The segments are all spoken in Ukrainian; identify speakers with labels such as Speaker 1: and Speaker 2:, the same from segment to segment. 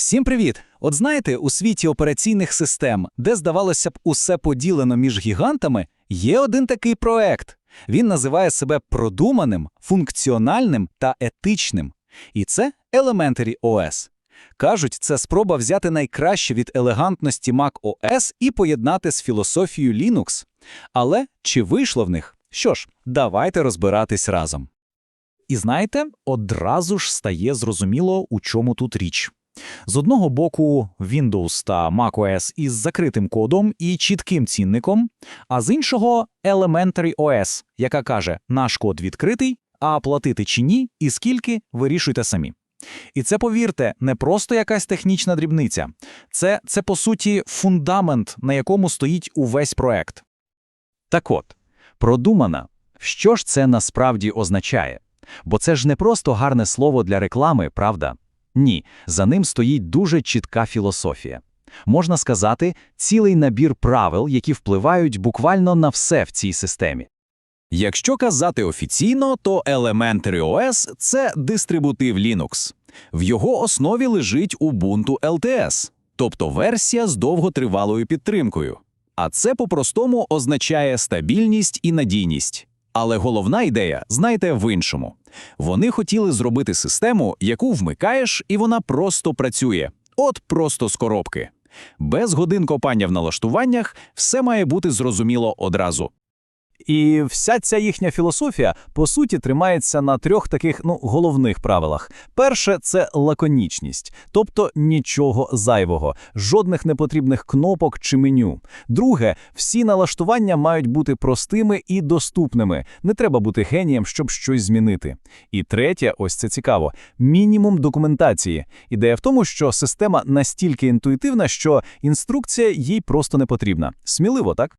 Speaker 1: Всім привіт! От знаєте, у світі операційних систем, де здавалося б усе поділено між гігантами, є один такий проект. Він називає себе продуманим, функціональним та етичним. І це Elementary OS. Кажуть, це спроба взяти найкраще від елегантності Mac OS і поєднати з філософією Linux. Але чи вийшло в них? Що ж, давайте розбиратись разом. І знаєте, одразу ж стає зрозуміло, у чому тут річ. З одного боку Windows та macOS із закритим кодом і чітким цінником, а з іншого Elementary OS, яка каже, наш код відкритий, а платити чи ні, і скільки вирішуйте самі. І це, повірте, не просто якась технічна дрібниця. Це, це по суті, фундамент, на якому стоїть увесь проект. Так от, продумана. Що ж це насправді означає? Бо це ж не просто гарне слово для реклами, правда? Ні, за ним стоїть дуже чітка філософія. Можна сказати, цілий набір правил, які впливають буквально на все в цій системі.
Speaker 2: Якщо казати офіційно, то Elementary OS – це дистрибутив Linux. В його основі лежить Ubuntu LTS, тобто версія з довготривалою підтримкою. А це по-простому означає стабільність і надійність. Але головна ідея, знаєте, в іншому. Вони хотіли зробити систему, яку вмикаєш, і вона просто працює. От просто з коробки. Без годин копання в налаштуваннях все має бути зрозуміло одразу.
Speaker 1: І вся ця їхня філософія, по суті, тримається на трьох таких ну, головних правилах. Перше це лаконічність, тобто нічого зайвого, жодних непотрібних кнопок чи меню. Друге, всі налаштування мають бути простими і доступними. Не треба бути генієм, щоб щось змінити. І третє, ось це цікаво: мінімум документації. Ідея в тому, що система настільки інтуїтивна, що інструкція їй просто не потрібна. Сміливо, так?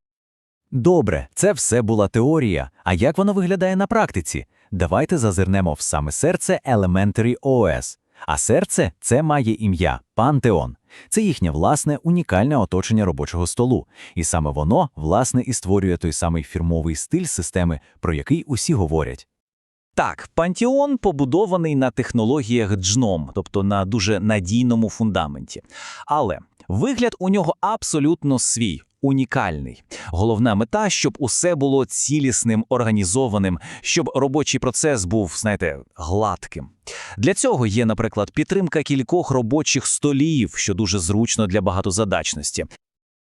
Speaker 3: Добре, це все була теорія. А як воно виглядає на практиці? Давайте зазирнемо в саме серце Elementary OS. А серце це має ім'я Пантеон. Це їхнє власне унікальне оточення робочого столу. І саме воно, власне, і створює той самий фірмовий стиль системи, про який усі говорять.
Speaker 1: Так, Пантеон побудований на технологіях джном, тобто на дуже надійному фундаменті. Але вигляд у нього абсолютно свій. Унікальний. Головна мета, щоб усе було цілісним, організованим, щоб робочий процес був, знаєте, гладким. Для цього є, наприклад, підтримка кількох робочих столів, що дуже зручно для багатозадачності.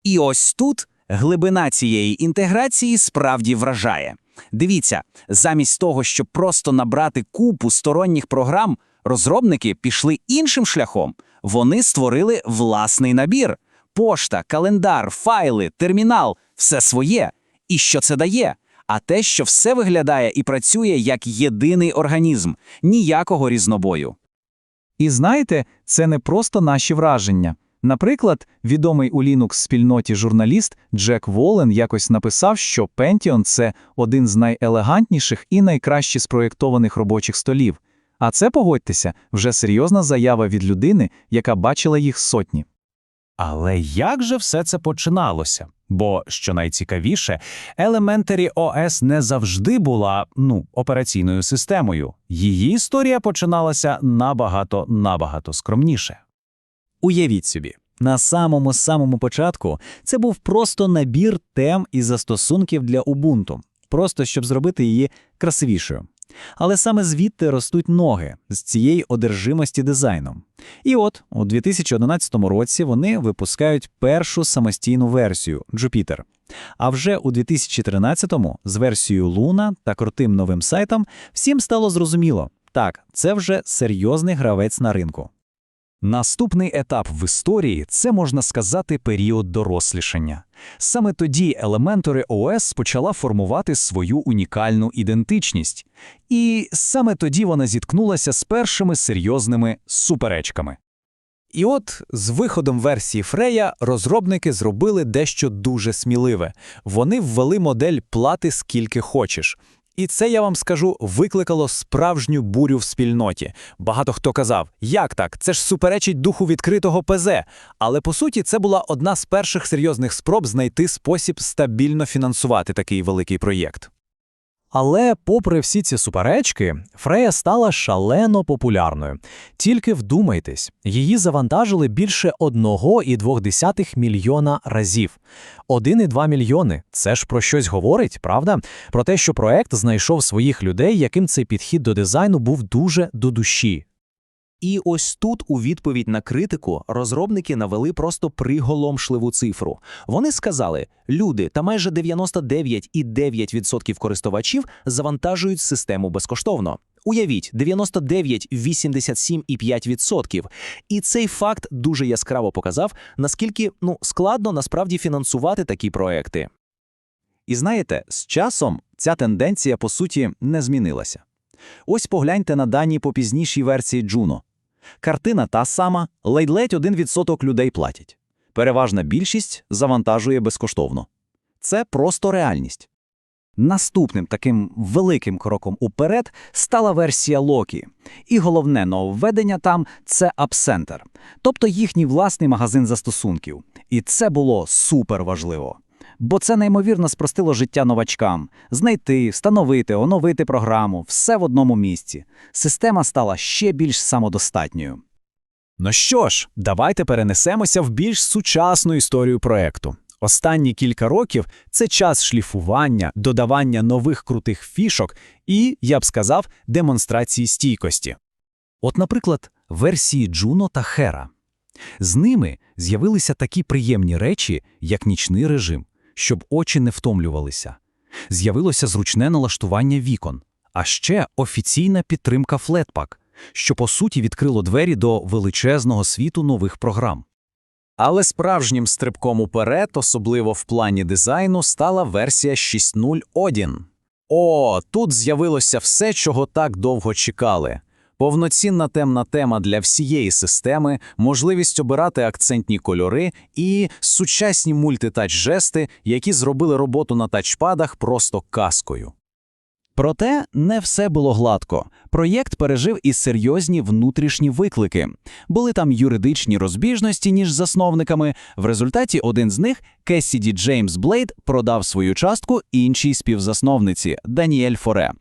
Speaker 4: І ось тут глибина цієї інтеграції справді вражає. Дивіться, замість того, щоб просто набрати купу сторонніх програм, розробники пішли іншим шляхом. Вони створили власний набір. Пошта, календар, файли, термінал все своє. І що це дає? А те, що все виглядає і працює як єдиний організм, ніякого різнобою.
Speaker 1: І знаєте, це не просто наші враження. Наприклад, відомий у Linux спільноті журналіст Джек Волен якось написав, що Pentium – це один з найелегантніших і найкраще спроєктованих робочих столів. А це, погодьтеся, вже серйозна заява від людини, яка бачила їх сотні.
Speaker 2: Але як же все це починалося? Бо, що найцікавіше, Elementary OS не завжди була ну, операційною системою. Її історія починалася набагато набагато скромніше.
Speaker 3: Уявіть собі, на самому самому початку це був просто набір тем і застосунків для Ubuntu, просто щоб зробити її красивішою. Але саме звідти ростуть ноги з цієї одержимості дизайном. І от у 2011 році вони випускають першу самостійну версію Jupyter. А вже у 2013-му з версією Луна та крутим новим сайтом всім стало зрозуміло, так, це вже серйозний гравець на ринку.
Speaker 1: Наступний етап в історії це можна сказати період дорослішання. Саме тоді Elementary OS почала формувати свою унікальну ідентичність, і саме тоді вона зіткнулася з першими серйозними суперечками. І от з виходом версії Freya розробники зробили дещо дуже сміливе. Вони ввели модель плати скільки хочеш. І це, я вам скажу, викликало справжню бурю в спільноті. Багато хто казав, як так, це ж суперечить духу відкритого ПЗ. Але по суті, це була одна з перших серйозних спроб знайти спосіб стабільно фінансувати такий великий проєкт.
Speaker 3: Але, попри всі ці суперечки, Фрея стала шалено популярною. Тільки вдумайтесь, її завантажили більше 1,2 мільйона разів. 1,2 мільйони – це ж про щось говорить, правда? Про те, що проект знайшов своїх людей, яким цей підхід до дизайну був дуже до душі.
Speaker 1: І ось тут, у відповідь на критику, розробники навели просто приголомшливу цифру. Вони сказали, люди та майже 99,9% користувачів завантажують систему безкоштовно. Уявіть, 99, 87,5%. І цей факт дуже яскраво показав, наскільки ну, складно насправді фінансувати такі проекти.
Speaker 2: І знаєте, з часом ця тенденція, по суті, не змінилася. Ось погляньте на дані по пізнішій версії Juno. Картина та сама, ледь-ледь 1% людей платять. Переважна більшість завантажує безкоштовно. Це просто реальність.
Speaker 3: Наступним таким великим кроком уперед стала версія Локі. І головне нововведення там – це Апсентер, тобто їхній власний магазин застосунків. І це було супер важливо. Бо це неймовірно спростило життя новачкам. Знайти, встановити, оновити програму – все в одному місці. Система стала ще більш самодостатньою.
Speaker 2: Ну що ж, давайте перенесемося в більш сучасну історію проекту. Останні кілька років це час шліфування, додавання нових крутих фішок і, я б сказав, демонстрації стійкості. От, наприклад, версії Juno та Hera. З ними з'явилися такі приємні речі, як нічний режим, щоб очі не втомлювалися. З'явилося зручне налаштування вікон, а ще офіційна підтримка Flatpak, що по суті відкрило двері до величезного світу нових програм. Але справжнім стрибком уперед, особливо в плані дизайну, стала версія 6.0 Odin. О, тут з'явилося все, чого так довго чекали. Повноцінна темна тема для всієї системи, можливість обирати акцентні кольори і сучасні мультитач-жести, які зробили роботу на тачпадах просто казкою.
Speaker 3: Проте не все було гладко. Проєкт пережив і серйозні внутрішні виклики. Були там юридичні розбіжності між засновниками. В результаті один з них, Кессіді Джеймс Блейд, продав свою частку іншій співзасновниці Даніель Форе.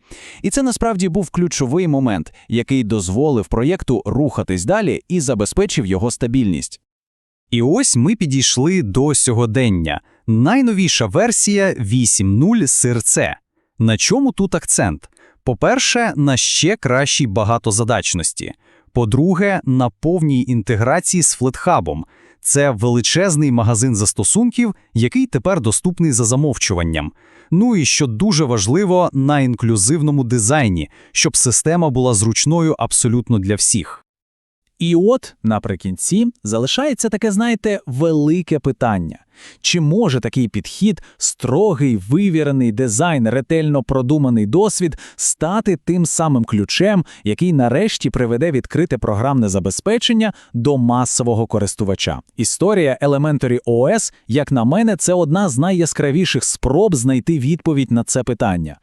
Speaker 3: І це насправді був ключовий момент, який дозволив проєкту рухатись далі і забезпечив його стабільність.
Speaker 2: І ось ми підійшли до сьогодення. Найновіша версія 8.0 сирце. На чому тут акцент? По-перше, на ще кращій багатозадачності. По-друге, на повній інтеграції з флетхабом. Це величезний магазин застосунків, який тепер доступний за замовчуванням. Ну і що дуже важливо, на інклюзивному дизайні, щоб система була зручною абсолютно для всіх.
Speaker 3: І от наприкінці залишається таке, знаєте, велике питання. Чи може такий підхід, строгий, вивірений дизайн, ретельно продуманий досвід стати тим самим ключем, який нарешті приведе відкрите програмне забезпечення до масового користувача? Історія Elementary OS, як на мене, це одна з найяскравіших спроб знайти відповідь на це питання.